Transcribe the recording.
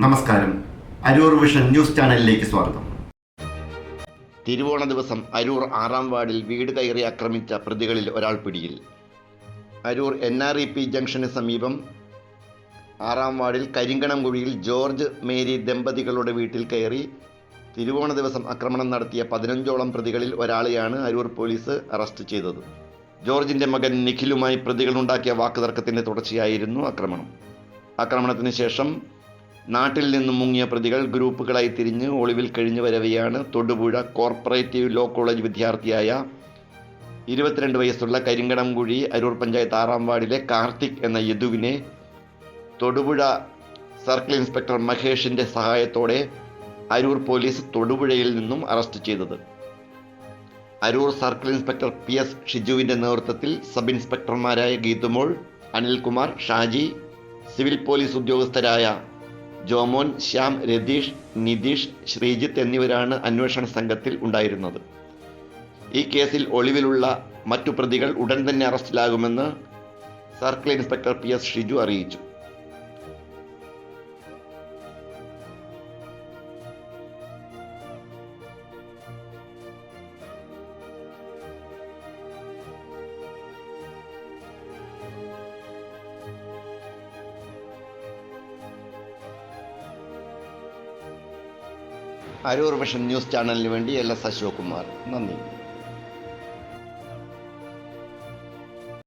നമസ്കാരം. Aroor vision news ചാനലിലേക്ക് സ്വാഗതം. തിരുവോണ ദിവസം അരൂർ ആറാം വാർഡിൽ വീട് കയറി ആക്രമിച്ച പ്രതികളിൽ ഒരാൾ പിടിയിൽ. Aroor N R E P junction സമീപം ആറാം വാർഡിൽ കരിങ്കണംകുഴിയിൽ ജോർജ് മേരി ദമ്പതികളുടെ വീട്ടിൽ കയറി തിരുവോണ ദിവസം ആക്രമണം നടത്തിയ പതിനഞ്ചോളം പ്രതികളിൽ ഒരാളെയാണ് അരൂർ പോലീസ് അറസ്റ്റ് ചെയ്തത്. ജോർജിന്റെ മകൻ നിഖിലുമായി പ്രതികളുണ്ടാക്കിയ വാക്കുതർക്കത്തിന്റെ തുടർച്ചയായിരുന്നു ആക്രമണം. ആക്രമണത്തിന് ശേഷം നാട്ടിൽ നിന്നും മുങ്ങിയ പ്രതികൾ ഗ്രൂപ്പുകളായി തിരിഞ്ഞ് ഒളിവിൽ കഴിഞ്ഞു വരവെയാണ് തൊടുപുഴ കോർപ്പറേറ്റീവ് ലോ കോളേജ് വിദ്യാർത്ഥിയായ ഇരുപത്തിരണ്ട് വയസ്സുള്ള കരിങ്കടംകുഴി അരൂർ പഞ്ചായത്ത് ആറാം വാർഡിലെ കാർത്തിക് എന്ന യദുവിനെ തൊടുപുഴ സർക്കിൾ ഇൻസ്പെക്ടർ മഹേഷിന്റെ സഹായത്തോടെ അരൂർ പോലീസ് തൊടുപുഴയിൽ നിന്നും അറസ്റ്റ് ചെയ്തത്. Aroor circle inspector P S ഷിജുവിന്റെ നേതൃത്വത്തിൽ സബ് ഇൻസ്പെക്ടർമാരായ ഗീതുമോൾ അനിൽകുമാർ ഷാജി സിവിൽ പോലീസ് ഉദ്യോഗസ്ഥരായ ജോമോൻ ശ്യാം രതീഷ് നിതീഷ് ശ്രീജിത്ത് എന്നിവരാണ് അന്വേഷണ സംഘത്തിൽ ഉണ്ടായിരുന്നത്. ഈ കേസിൽ ഒളിവിലുള്ള മറ്റു പ്രതികൾ ഉടൻ തന്നെ അറസ്റ്റിലാകുമെന്ന് circle inspector P S Shiju അറിയിച്ചു. അരൂർ വിഷൻ ന്യൂസ് ചാനലിന് വേണ്ടി എൽ എസ് അശോക് കുമാർ നന്ദി.